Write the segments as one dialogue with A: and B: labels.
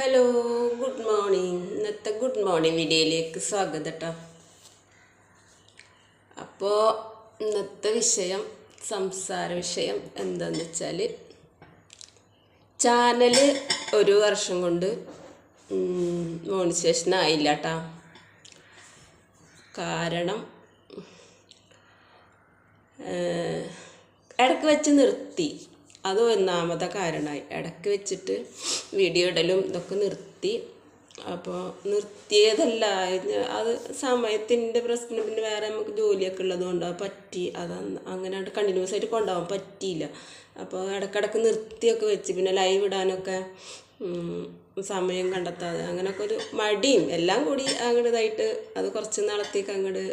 A: Hello good morning. ഇന്നത്തെ good morning വീഡിയോയിലേക്ക് സ്വാഗതം കേട്ടോ അപ്പോൾ ഇന്നത്തെ വിഷയം സംസാര വിഷയം എന്താണെന്ന് വെച്ചാൽ ചാനൽ ഒരു വർഷം കൊണ്ട് മോണിസേഷൻ ആയില്ല കേട്ടോ കാരണം ഇടയ്ക്ക് വെച്ച് നിർത്തി. അത് ഒന്നാമത്തെ കാരണമായി. ഇടയ്ക്ക് വെച്ചിട്ട് വീഡിയോ ഇടലും ഇതൊക്കെ നിർത്തി. അപ്പോൾ നിർത്തിയതല്ല അത് സമയത്തിന്റെ പ്രശ്നം പിന്നെ വേറെ നമുക്ക് ജോലിയൊക്കെ ഉള്ളത് കൊണ്ട് പറ്റി. അത് അങ്ങനെ കണ്ടിന്യൂസ് ആയിട്ട് കൊണ്ടുപോകാൻ പറ്റിയില്ല. അപ്പോൾ ഇടയ്ക്കിടയ്ക്ക് നിർത്തിയൊക്കെ വെച്ച് പിന്നെ ലൈവ് ഇടാനൊക്കെ സമയം കണ്ടെത്താതെ അങ്ങനെയൊക്കെ ഒരു മടിയും. എല്ലാം കൂടി അങ്ങോട്ട് ഇതായിട്ട് അത് കുറച്ച് നാളത്തേക്ക് അങ്ങോട്ട്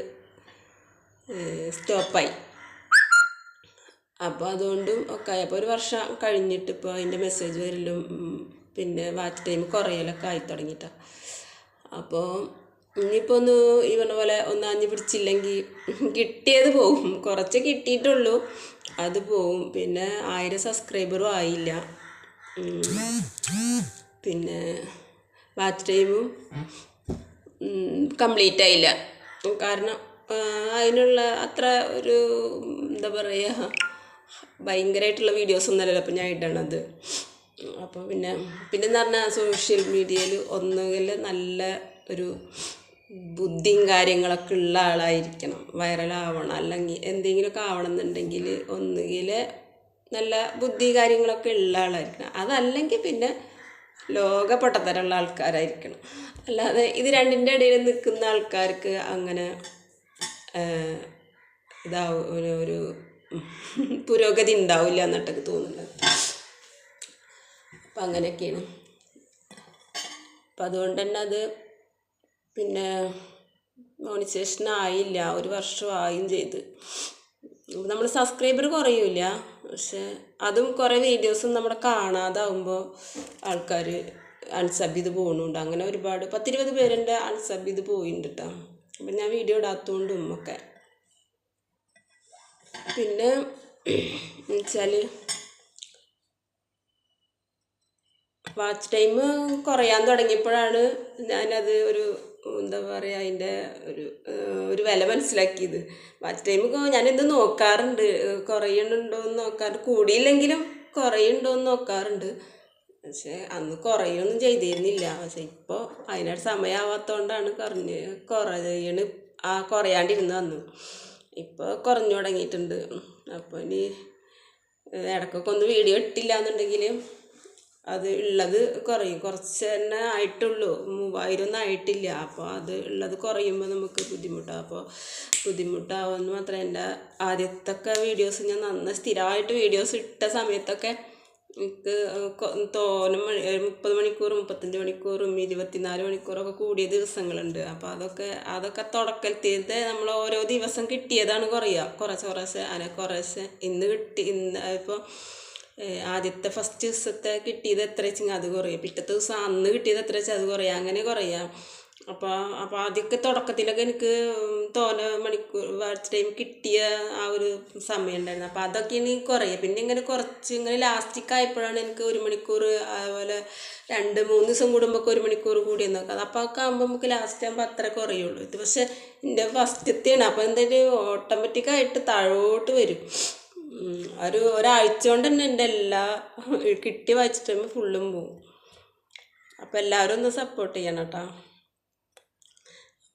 A: സ്റ്റോപ്പായി അപ്പോൾ അതുകൊണ്ടും ഒക്കെ. അപ്പോൾ ഒരു വർഷം കഴിഞ്ഞിട്ട് ഇപ്പോൾ അതിന്റെ മെസ്സേജ് വരലും പിന്നെ വാച്ച് ടൈം കുറയലൊക്കെ ആയി തുടങ്ങിയിട്ടാണ് അപ്പോൾ ഇനിയിപ്പോൾ ഒന്ന് ഈ പറഞ്ഞ പോലെ ഒന്ന് പിടിച്ചില്ലെങ്കിൽ കിട്ടിയത് പോകും കുറച്ച് കിട്ടിയിട്ടുള്ളൂ അത് പോവും. പിന്നെ ആയിരം സബ്സ്ക്രൈബറും ആയില്ല. പിന്നെ വാച്ച് ടൈമും കംപ്ലീറ്റ് ആയില്ല. കാരണം അതിനുള്ള അത്ര ഒരു എന്താ പറയുക ഭയങ്കരമായിട്ടുള്ള വീഡിയോസ് ഒന്നല്ലല്ലോ അപ്പം ഞാൻ ഇടണത്. അപ്പോൾ പിന്നെ പിന്നെ എന്ന് പറഞ്ഞാൽ സോഷ്യൽ മീഡിയയിൽ ഒന്നുകിൽ നല്ല ഒരു ബുദ്ധിയും കാര്യങ്ങളൊക്കെ ഉള്ള ആളായിരിക്കണം. വൈറലാവണം അല്ലെങ്കിൽ എന്തെങ്കിലുമൊക്കെ ആവണം എന്നുണ്ടെങ്കിൽ ഒന്നുകിൽ നല്ല ബുദ്ധി കാര്യങ്ങളൊക്കെ ഉള്ള ആളായിരിക്കണം. അതല്ലെങ്കിൽ പിന്നെ ലോക ആൾക്കാരായിരിക്കണം. അല്ലാതെ ഇത് രണ്ടിന്റെ ഇടയിൽ നിൽക്കുന്ന ആൾക്കാർക്ക് അങ്ങനെ ഇതാവും ഒരു പുരോഗതി ഉണ്ടാവില്ല എന്നിട്ടൊക്കെ തോന്നുന്നത് അപ്പം അങ്ങനെയൊക്കെയാണ്. അപ്പം അതുകൊണ്ട് തന്നെ അത് പിന്നെ മോണിസേഷൻ ആയില്ല ഒരു വർഷം ആയും ചെയ്ത് നമ്മൾ സബ്സ്ക്രൈബർ കുറയൂല പക്ഷെ അതും കുറേ വീഡിയോസും നമ്മുടെ കാണാതാവുമ്പോൾ ആൾക്കാർ അൺസബ് ചെയ്ത് പോകുന്നുണ്ട് അങ്ങനെ ഒരുപാട് പത്തിരുപത് പേരെന്റെ അൺസബ് ചെയ്ത് പോയിട്ടുണ്ട് കേട്ടോ അപ്പം ഞാൻ വീഡിയോ ഇടാത്തതുകൊണ്ടും ഒക്കെ. പിന്നെ വെച്ചാൽ വാച്ച് ടൈം കുറയാൻ തുടങ്ങിയപ്പോഴാണ് ഞാനത് ഒരു എന്താ പറയുക അതിന്റെ ഒരു ഒരു വില മനസ്സിലാക്കിയത്. വാച്ച് ടൈം ഞാനിത് നോക്കാറുണ്ട്. കുറയുന്നുണ്ടോ എന്ന് നോക്കാറുണ്ട് കൂടിയില്ലെങ്കിലും കുറയുന്നുണ്ടോ എന്ന് നോക്കാറുണ്ട്. പക്ഷേ അന്ന് കുറയൊന്നും ചെയ്തിരുന്നില്ല. പക്ഷെ ഇപ്പോൾ അതിനൊരു സമയമാവാത്തതുകൊണ്ടാണ് കുറഞ്ഞ് കുറയണ് ആ കുറയാണ്ടിരുന്നു വന്നു ഇപ്പോൾ കുറഞ്ഞു തുടങ്ങിയിട്ടുണ്ട്. അപ്പോൾ ഇനി ഇടയ്ക്കൊക്കെ ഒന്ന് വീഡിയോ ഇട്ടില്ല എന്നുണ്ടെങ്കിൽ അത് ഉള്ളത് കുറയും. കുറച്ച് തന്നെ ആയിട്ടുള്ളൂ. മൂവായിരം ഒന്നും ആയിട്ടില്ല. അപ്പോൾ അത് ഉള്ളത് കുറയുമ്പോൾ നമുക്ക് ബുദ്ധിമുട്ടാണ് അപ്പോൾ ബുദ്ധിമുട്ടാവുമെന്ന് മാത്രമേ എന്റെ ആദ്യത്തൊക്കെ വീഡിയോസ് ഞാൻ നന്ന സ്ഥിരമായിട്ട് വീഡിയോസ് ഇട്ട സമയത്തൊക്കെ എനിക്ക് തോനെ മുപ്പത് മണിക്കൂറും മുപ്പത്തഞ്ച് മണിക്കൂറും ഇരുപത്തിനാല് മണിക്കൂറൊക്കെ കൂടിയ ദിവസങ്ങളുണ്ട്. അപ്പോൾ അതൊക്കെ അതൊക്കെ തുടക്കത്തിയത് നമ്മൾ ഓരോ ദിവസം കിട്ടിയതാണ് കുറയുക. കുറച്ച് കുറച്ച് അങ്ങനെ കുറച്ച്. ഇന്ന് കിട്ടി ഇന്ന് ഇപ്പോൾ ആദ്യത്തെ ഫസ്റ്റ് ദിവസത്തെ കിട്ടിയത് എത്ര വെച്ചെങ്കിൽ അത് കുറയും. പിറ്റത്തെ ദിവസം അന്ന് കിട്ടിയത് എത്ര വെച്ചാൽ അത് കുറയും. അങ്ങനെ കുറയാം അപ്പോൾ അപ്പോൾ ആദ്യമൊക്കെ തുടക്കത്തിലൊക്കെ എനിക്ക് തോന മണിക്കൂർ വാച്ച് ടൈം കിട്ടിയ ആ ഒരു സമയം ഉണ്ടായിരുന്നു അപ്പോൾ അതൊക്കെ ഇനി കുറയുക പിന്നെ ഇങ്ങനെ കുറച്ച് ഇങ്ങനെ ലാസ്റ്റിക് ആയപ്പോഴാണ് എനിക്ക് ഒരു മണിക്കൂർ അതുപോലെ രണ്ട് മൂന്ന് ദിവസം കൂടുമ്പോൾ ഒരു മണിക്കൂർ കൂടി എന്നൊക്കെ അപ്പോൾ ഒക്കെ ആകുമ്പോൾ നമുക്ക് ലാസ്റ്റ് ആകുമ്പോൾ അത്ര കുറയുള്ളൂ. ഇത് പക്ഷേ എന്റെ ഫസ്റ്റത്തെയാണ്. അപ്പോൾ എന്തായാലും ഓട്ടോമാറ്റിക്കായിട്ട് താഴോട്ട് വരും. ഒരു ഒരാഴ്ച കൊണ്ട് തന്നെ എന്റെ എല്ലാ കിട്ടി വായിച്ചിട്ട് ഫുള്ളും പോകും അപ്പോൾ എല്ലാവരും ഒന്ന് സപ്പോർട്ട് ചെയ്യണം കേട്ടോ.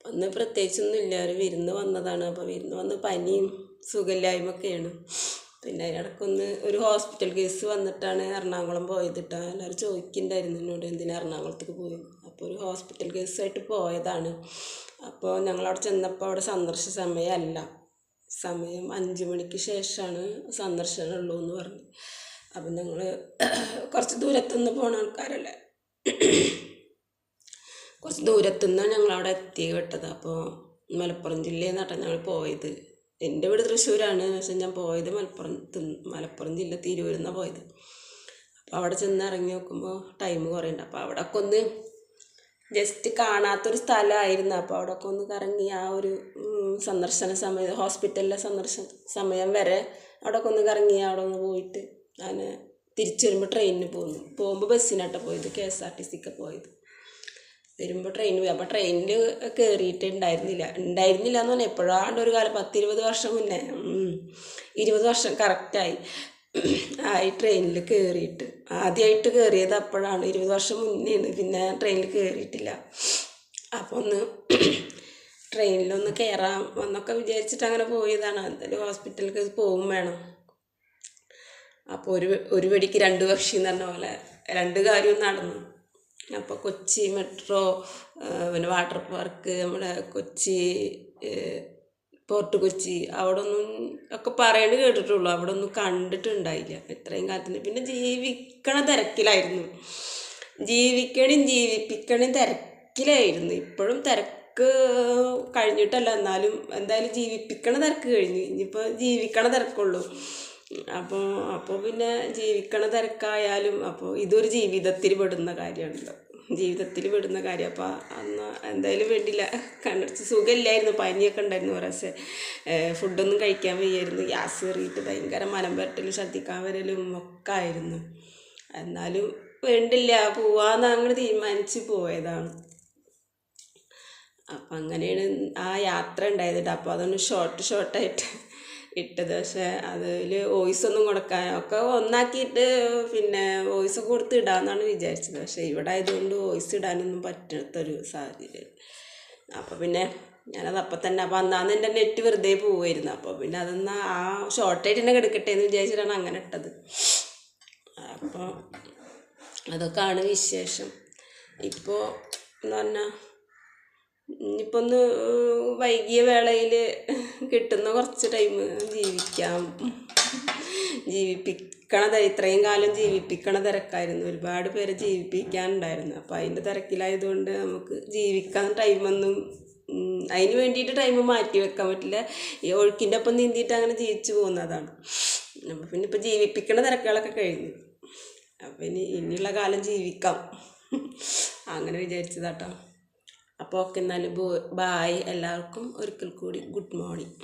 A: അന്ന് പ്രത്യേകിച്ചൊന്നും ഇല്ല ഒരു വിരുന്ന് വന്നതാണ്. അപ്പോൾ വിരുന്ന് വന്ന് പനിയും സുഖമില്ലായ്മയൊക്കെയാണ്. പിന്നെ ഇടയ്ക്കൊന്ന് ഒരു ഹോസ്പിറ്റൽ കേസ് വന്നിട്ടാണ് എറണാകുളം പോയത് കേട്ടോ എല്ലാവരും ചോദിക്കുന്നുണ്ടായിരുന്നു എന്നോട് എന്തിനാ എറണാകുളത്തേക്ക് പോയത് അപ്പോൾ ഒരു ഹോസ്പിറ്റൽ കേസായിട്ട് പോയതാണ്. അപ്പോൾ ഞങ്ങളവിടെ ചെന്നപ്പോൾ അവിടെ സന്ദർശ സമയമല്ല. സമയം അഞ്ച് മണിക്ക് ശേഷമാണ് സന്ദർശനമുള്ളൂ എന്ന് പറഞ്ഞു. അപ്പം ഞങ്ങൾ കുറച്ച് ദൂരത്തുനിന്ന് പോണ ആൾക്കാരല്ലേ? കുറച്ച് ദൂരത്തു നിന്നാണ് ഞങ്ങൾ അവിടെ എത്തി വിട്ടത്. അപ്പോൾ മലപ്പുറം ജില്ലയിൽ നിന്നാണ് ഞങ്ങൾ പോയത്. എന്റെ വീട് തൃശ്ശൂരാണ്. പക്ഷെ ഞാൻ പോയത് മലപ്പുറം മലപ്പുറം ജില്ല തിരൂരിൽ നിന്നാണ് പോയത്. അപ്പോൾ അവിടെ ചെന്ന് ഇറങ്ങി നോക്കുമ്പോൾ ടൈം കുറേ അപ്പോൾ അവിടെയൊക്കെ ഒന്ന് ജസ്റ്റ് കാണാത്തൊരു സ്ഥലമായിരുന്നു. അപ്പോൾ അവിടെ ഒക്കെ ഒന്ന് കറങ്ങി ആ ഒരു സന്ദർശന സമയം ഹോസ്പിറ്റലിലെ സന്ദർശന സമയം വരെ അവിടെ ഒക്കെ ഒന്ന് കറങ്ങി അവിടെ ഒന്ന് പോയിട്ട് ഞാൻ തിരിച്ചു വരുമ്പോൾ ട്രെയിനിന് പോന്നു. പോകുമ്പോൾ ബസ്സിനാട്ടോ പോയത് കെ എസ് ആർ ടി സിക്ക് പോയത്. വരുമ്പോൾ ട്രെയിൻ പോയി. അപ്പോൾ ട്രെയിനിൽ കയറിയിട്ട് ഉണ്ടായിരുന്നില്ല ഉണ്ടായിരുന്നില്ല എന്ന് പറഞ്ഞാൽ എപ്പോഴാണ്ട് ഒരു കാലം പത്തിരുപത് വർഷം മുന്നേ. ഇരുപത് വർഷം കറക്റ്റായി ആയി. ട്രെയിനിൽ കയറിയിട്ട് ആദ്യമായിട്ട് കയറിയത് അപ്പോഴാണ്. ഇരുപത് വർഷം മുന്നേ പിന്നെ ട്രെയിനിൽ കയറിയിട്ടില്ല അപ്പോൾ ഒന്ന് ട്രെയിനിലൊന്ന് കയറാം എന്നൊക്കെ വിചാരിച്ചിട്ട് അങ്ങനെ പോയതാണ്. എന്തായാലും ഹോസ്പിറ്റലിലേക്ക് പോകും വേണം. അപ്പോൾ ഒരു ഒരു വെടിക്ക് രണ്ട് പക്ഷി എന്ന് പറഞ്ഞ പോലെ രണ്ട് കാര്യവും നടന്നു. അപ്പോൾ കൊച്ചി മെട്രോ പിന്നെ വാട്ടർ പാർക്ക് നമ്മുടെ കൊച്ചി പോർട്ട് കൊച്ചി അവിടെ ഒന്നും ഒക്കെ പറയേണ്ടി കേട്ടിട്ടുള്ളൂ. അവിടെ ഒന്നും കണ്ടിട്ടുണ്ടായില്ല ഇത്രയും കാലത്തിന്. പിന്നെ ജീവിക്കണ തിരക്കിലായിരുന്നു. ജീവിക്കണേം ജീവിപ്പിക്കണേം തിരക്കിലായിരുന്നു. ഇപ്പോഴും തിരക്ക് കഴിഞ്ഞിട്ടല്ല. എന്നാലും എന്തായാലും ജീവിപ്പിക്കണ തിരക്ക് കഴിഞ്ഞു. ഇനിയിപ്പോൾ ജീവിക്കണ തിരക്കുള്ളൂ. അപ്പോൾ അപ്പോൾ പിന്നെ ജീവിക്കണ തിരക്കായാലും അപ്പോൾ ഇതൊരു ജീവിതത്തിൽ പെടുന്ന കാര്യമാണല്ലോ. ജീവിതത്തിൽ പെടുന്ന കാര്യം. അപ്പോൾ അന്ന് എന്തായാലും വേണ്ടില്ല. കണ്ണടച്ച് സുഖമില്ലായിരുന്നു. പനിയൊക്കെ ഉണ്ടായിരുന്നു കുറേശ്ശെ ഫുഡൊന്നും കഴിക്കാൻ വയ്യായിരുന്നു. ഗ്യാസ് കയറിയിട്ട് ഭയങ്കര മനം പുരട്ടലും ശ്രദ്ധിക്കാൻ വരലും ഒക്കെ ആയിരുന്നു. എന്നാലും വേണ്ടില്ല. പോവാന്ന് അങ്ങനെ തീരുമാനിച്ച് പോയതാണ്. അപ്പം അങ്ങനെയാണ് ആ യാത്ര ഉണ്ടായത് അപ്പോൾ അതൊന്ന് ഷോർട്ട് ഷോർട്ടായിട്ട് ഇട്ടത്. പക്ഷേ അതിൽ വോയിസ് ഒന്നും കൊടുക്കാൻ ഒക്കെ ഒന്നാക്കിയിട്ട് പിന്നെ വോയിസ് കൊടുത്ത് ഇടാമെന്നാണ് വിചാരിച്ചത്. പക്ഷേ ഇവിടെ ആയതുകൊണ്ട് വോയിസ് ഇടാനൊന്നും പറ്റാത്തൊരു സാഹചര്യം. അപ്പോൾ പിന്നെ ഞാനത് അപ്പം തന്നെ അപ്പോൾ അന്നാന്ന് എന്റെ നെറ്റ് വെറുതെ പോവായിരുന്നു. അപ്പോൾ പിന്നെ അതൊന്ന് ആ ഷോർട്ടായിട്ട് തന്നെ കിടക്കട്ടെ എന്ന് വിചാരിച്ചിട്ടാണ് അങ്ങനെ ഇട്ടത്. അപ്പോൾ അതൊക്കെയാണ് വിശേഷം. ഇപ്പോൾ എന്ന് പറഞ്ഞാൽ ഇനിയിപ്പോൾ ഒന്ന് വൈകിയ വേളയിൽ കിട്ടുന്ന കുറച്ച് ടൈം ജീവിക്കാം. ജീവിപ്പിക്കണ ത- ഇത്രയും കാലം ജീവിപ്പിക്കണ തിരക്കായിരുന്നു. ഒരുപാട് പേരെ ജീവിപ്പിക്കാനുണ്ടായിരുന്നു. അപ്പോൾ അതിന്റെ തിരക്കിലായതുകൊണ്ട് നമുക്ക് ജീവിക്കാൻ ടൈമൊന്നും അതിന് വേണ്ടിയിട്ട് ടൈം മാറ്റി വെക്കാൻ പറ്റില്ല. ഈ ഒഴുക്കിന്റെ ഒപ്പം നീന്തിയിട്ട് അങ്ങനെ ജീവിച്ചു പോകുന്നതാണ്. അപ്പോൾ പിന്നെ ഇപ്പോൾ ജീവിപ്പിക്കണ തിരക്കുകളൊക്കെ കഴിഞ്ഞു. അപ്പം ഇനി ഇനിയുള്ള കാലം ജീവിക്കാം. അങ്ങനെ വിചാരിച്ചതാട്ടോ. അപ്പോൾ ഓക്കെ എന്നാൽ ബോ ബായ് എല്ലാവർക്കും ഒരിക്കൽ കൂടി ഗുഡ് മോർണിംഗ്